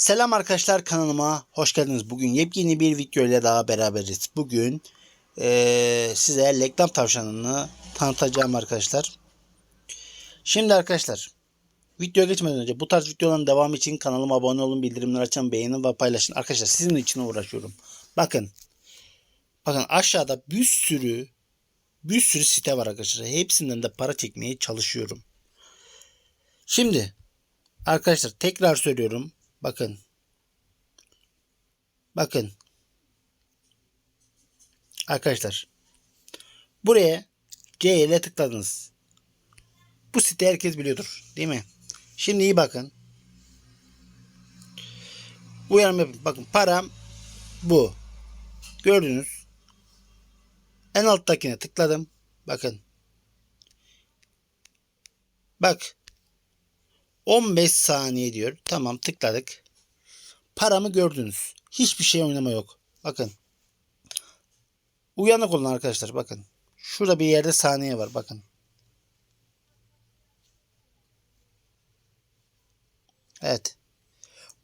Selam arkadaşlar kanalıma hoş geldiniz. Bugün yepyeni bir video ile daha beraberiz. Bugün eee, size reklam tavşanını tanıtacağım arkadaşlar. Şimdi arkadaşlar videoya geçmeden önce bu tarz videoların devamı için kanalıma abone olun, bildirimleri açın, beğenin ve paylaşın. Arkadaşlar sizin için uğraşıyorum. Bakın. Bakın aşağıda bir sürü bir sürü site var arkadaşlar. Hepsinden de para çekmeye çalışıyorum. Şimdi arkadaşlar tekrar söylüyorum. Bakın. Bakın. Arkadaşlar. Buraya C ile tıkladınız. Bu site herkes biliyordur. Değil mi? Şimdi iyi bakın. Uyarım yapın. Bakın param bu. Gördünüz. En alttakine tıkladım. Bakın. Bak. 15 saniye diyor. Tamam tıkladık. Paramı gördünüz. Hiçbir şey oynama yok. Bakın. Uyanık olun arkadaşlar bakın. Şurada bir yerde saniye var bakın. Evet.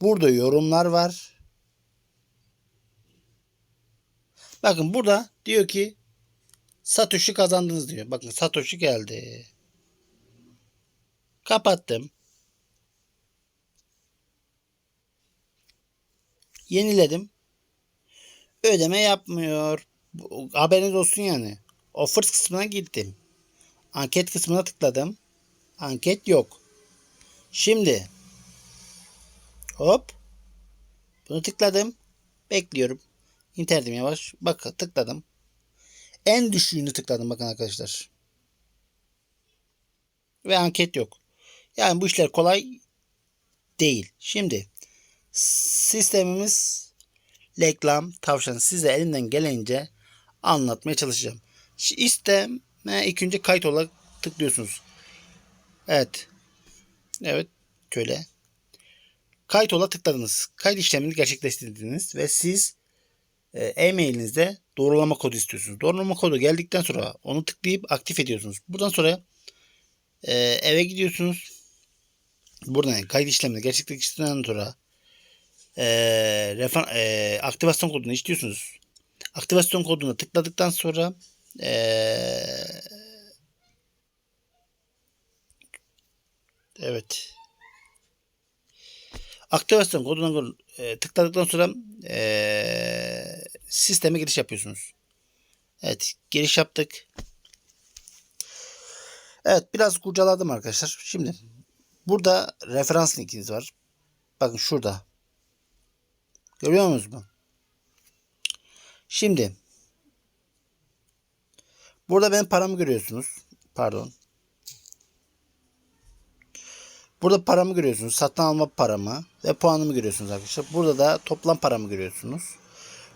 Burada yorumlar var. Bakın burada diyor ki Satoshi kazandınız diyor. Bakın Satoshi geldi. Kapattım. Yeniledim. Ödeme yapmıyor. Haberiniz olsun yani. Offers kısmına gittim. Anket kısmına tıkladım. Anket yok. Şimdi hop bunu tıkladım. Bekliyorum. İnternetim yavaş. Bak tıkladım. En düşüğünü tıkladım bakın arkadaşlar. Ve anket yok. Yani bu işler kolay değil. Şimdi sistemimiz reklam tavşan size elinden gelince anlatmaya çalışacağım. İsteme ilk önce kayıt olarak tıklıyorsunuz. Evet. Evet. Şöyle. Kayıt ola tıkladınız. Kayıt işlemini gerçekleştirdiniz ve siz e, e-mailinizde doğrulama kodu istiyorsunuz. Doğrulama kodu geldikten sonra onu tıklayıp aktif ediyorsunuz. Buradan sonra e, eve gidiyorsunuz. Buradan kayıt işlemini gerçekleştirdikten sonra e, refer- e, aktivasyon kodunu istiyorsunuz. Aktivasyon koduna tıkladıktan sonra e, evet aktivasyon koduna e, tıkladıktan sonra e, sisteme giriş yapıyorsunuz. Evet giriş yaptık. Evet biraz kurcaladım arkadaşlar. Şimdi burada referans linkiniz var. Bakın şurada. Görüyor musunuz mu? Şimdi burada benim paramı görüyorsunuz. Pardon. Burada paramı görüyorsunuz. Satın alma paramı ve puanımı görüyorsunuz arkadaşlar. Burada da toplam paramı görüyorsunuz.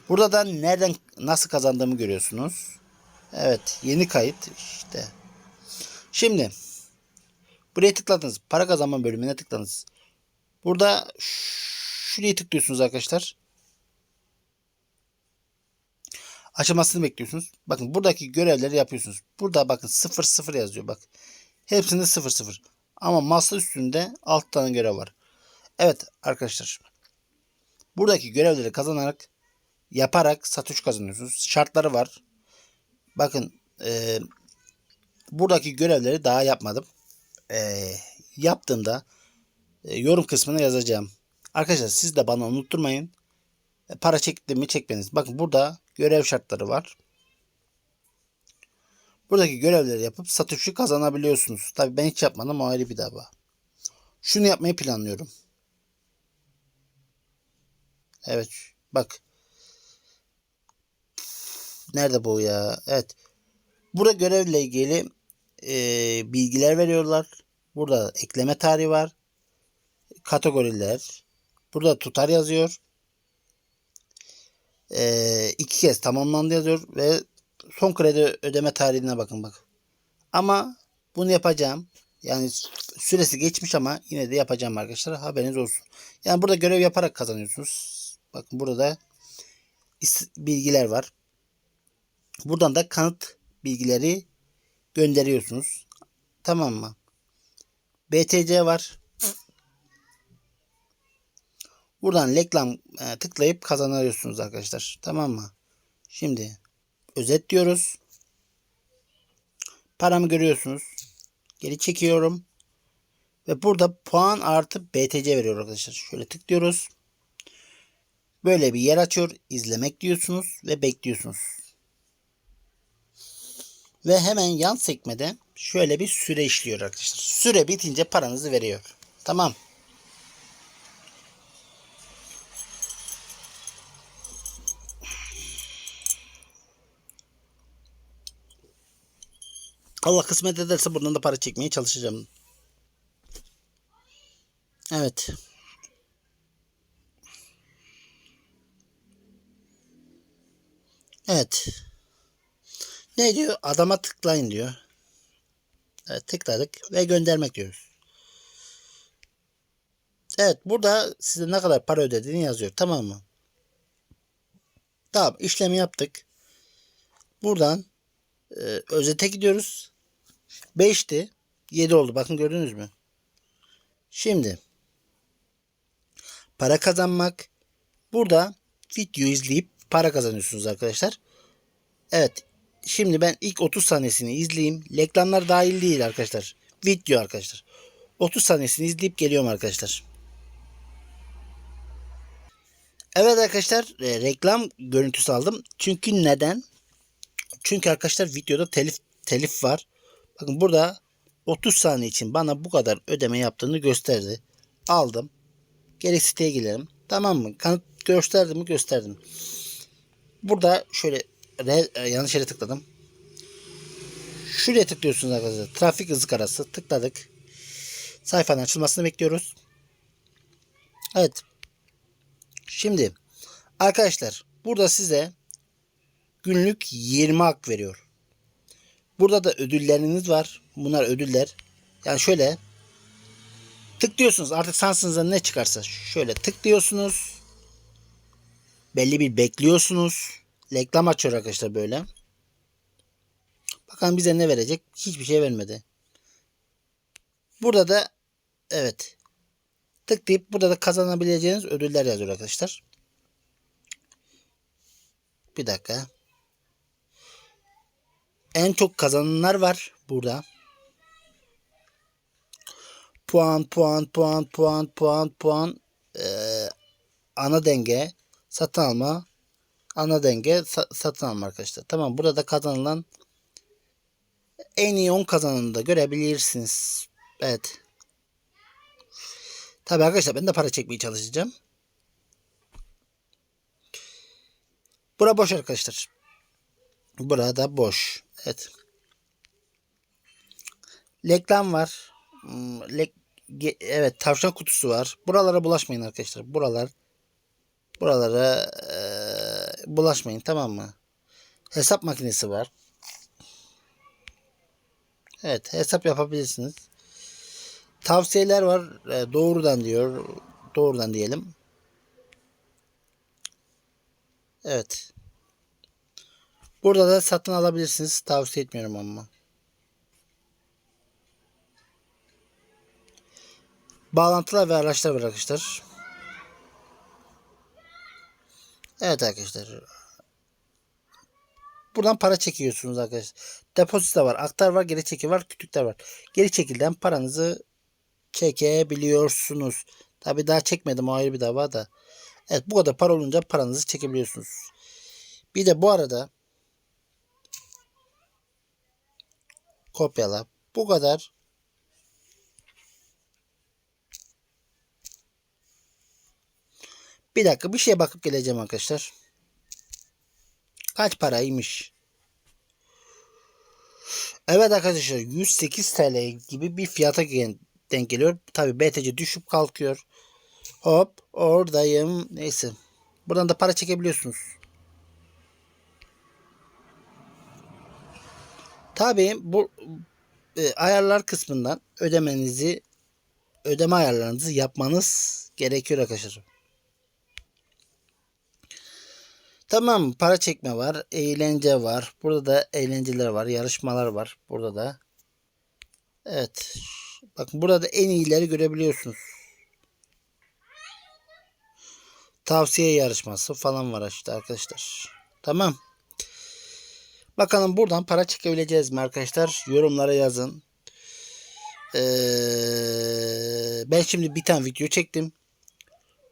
Burada da nereden nasıl kazandığımı görüyorsunuz. Evet, yeni kayıt işte. Şimdi buraya tıkladınız. Para kazanma bölümüne tıkladınız. Burada şuraya tıklıyorsunuz arkadaşlar. Açılmasını bekliyorsunuz. Bakın buradaki görevleri yapıyorsunuz. Burada bakın 0 0 yazıyor bak. Hepsinde 0 0. Ama masa üstünde 6 tane görev var. Evet arkadaşlar. Buradaki görevleri kazanarak yaparak satış kazanıyorsunuz. Şartları var. Bakın e, buradaki görevleri daha yapmadım. E, yaptığımda e, yorum kısmına yazacağım. Arkadaşlar siz de bana unutturmayın. E, para çekti mi çekmeniz. Bakın burada görev şartları var. Buradaki görevleri yapıp satışı kazanabiliyorsunuz. Tabii ben hiç yapmadım o ayrı bir dava. Şunu yapmayı planlıyorum. Evet bak. Nerede bu ya? Evet. Burada görevle ilgili e, bilgiler veriyorlar. Burada ekleme tarihi var. Kategoriler. Burada tutar yazıyor. E, iki kez tamamlandı yazıyor ve son kredi ödeme tarihine bakın bak. Ama bunu yapacağım. Yani süresi geçmiş ama yine de yapacağım arkadaşlar. Haberiniz olsun. Yani burada görev yaparak kazanıyorsunuz. Bakın burada is- bilgiler var. Buradan da kanıt bilgileri gönderiyorsunuz. Tamam mı? BTC var. Buradan reklam e, tıklayıp kazanıyorsunuz arkadaşlar. Tamam mı? Şimdi özet diyoruz. Paramı görüyorsunuz. Geri çekiyorum. Ve burada puan artı BTC veriyor arkadaşlar. Şöyle tıklıyoruz. Böyle bir yer açıyor. İzlemek diyorsunuz ve bekliyorsunuz. Ve hemen yan sekmede şöyle bir süre işliyor arkadaşlar. Süre bitince paranızı veriyor. Tamam. Allah kısmet ederse buradan da para çekmeye çalışacağım. Evet. Evet. Ne diyor? Adama tıklayın diyor. Evet tıkladık ve göndermek diyoruz. Evet burada size ne kadar para ödediğini yazıyor. Tamam mı? Tamam işlemi yaptık. Buradan e, özete gidiyoruz. 5'ti. 7 oldu. Bakın gördünüz mü? Şimdi para kazanmak. Burada video izleyip para kazanıyorsunuz arkadaşlar. Evet. Şimdi ben ilk 30 saniyesini izleyeyim. Reklamlar dahil değil arkadaşlar. Video arkadaşlar. 30 saniyesini izleyip geliyorum arkadaşlar. Evet arkadaşlar e, reklam görüntüsü aldım. Çünkü neden? Çünkü arkadaşlar videoda telif telif var. Bakın burada 30 saniye için bana bu kadar ödeme yaptığını gösterdi. Aldım. Geri siteye girelim. Tamam mı? Kanıt gösterdim mi? Gösterdim. Burada şöyle re, e, yanlış yere tıkladım. Şuraya tıklıyorsunuz arkadaşlar. Trafik ızgarası tıkladık. Sayfanın açılmasını bekliyoruz. Evet. Şimdi arkadaşlar burada size günlük 20 hak veriyor. Burada da ödülleriniz var. Bunlar ödüller. Yani şöyle tıklıyorsunuz. Artık sansınıza ne çıkarsa şöyle tıklıyorsunuz. Belli bir bekliyorsunuz. Reklam açıyor arkadaşlar böyle. Bakalım bize ne verecek? Hiçbir şey vermedi. Burada da evet tıklayıp burada da kazanabileceğiniz ödüller yazıyor arkadaşlar. Bir dakika. En çok kazananlar var burada. Puan, puan, puan, puan, puan, puan. Ee, ana denge, satın alma, ana denge, sa- satın alma arkadaşlar. Tamam burada da kazanılan en iyi 10 kazananı da görebilirsiniz. Evet. Tabii arkadaşlar ben de para çekmeye çalışacağım. Bura boş arkadaşlar. Burada boş. Evet. Reklam var. Hmm, Lek, evet tavşan kutusu var. Buralara bulaşmayın arkadaşlar. Buralar buralara eee, bulaşmayın tamam mı? Hesap makinesi var. Evet hesap yapabilirsiniz. Tavsiyeler var. E, doğrudan diyor. Doğrudan diyelim. Evet. Burada da satın alabilirsiniz. Tavsiye etmiyorum ama. Bağlantılar ve araçlar var arkadaşlar. Evet arkadaşlar. Buradan para çekiyorsunuz arkadaşlar. Depozito var, aktar var, geri çekil var, kütükler var. Geri çekilden paranızı çekebiliyorsunuz. Tabi daha çekmedim o ayrı bir dava da. Evet bu kadar para olunca paranızı çekebiliyorsunuz. Bir de bu arada kopyala. Bu kadar. Bir dakika bir şeye bakıp geleceğim arkadaşlar. Kaç paraymış? Evet arkadaşlar 108 TL gibi bir fiyata denk geliyor. Tabi BTC düşüp kalkıyor. Hop oradayım. Neyse. Buradan da para çekebiliyorsunuz. Tabi bu e, ayarlar kısmından ödemenizi ödeme ayarlarınızı yapmanız gerekiyor arkadaşlar. Tamam para çekme var. Eğlence var. Burada da eğlenceler var. Yarışmalar var. Burada da. Evet. Bakın burada da en iyileri görebiliyorsunuz. tavsiye yarışması falan var işte arkadaşlar. Tamam. Bakalım buradan para çekebileceğiz mi arkadaşlar? Yorumlara yazın. Ee, ben şimdi bir tane video çektim.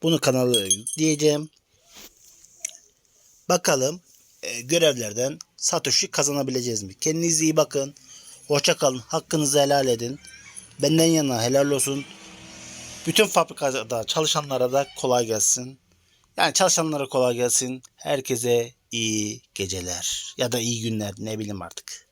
Bunu kanala yükleyeceğim. Bakalım e, görevlerden Satoshi kazanabileceğiz mi? Kendinize iyi bakın. Hoşça kalın. Hakkınızı helal edin. Benden yana helal olsun. Bütün fabrikada çalışanlara da kolay gelsin. Yani çalışanlara kolay gelsin. Herkese iyi geceler ya da iyi günler ne bileyim artık.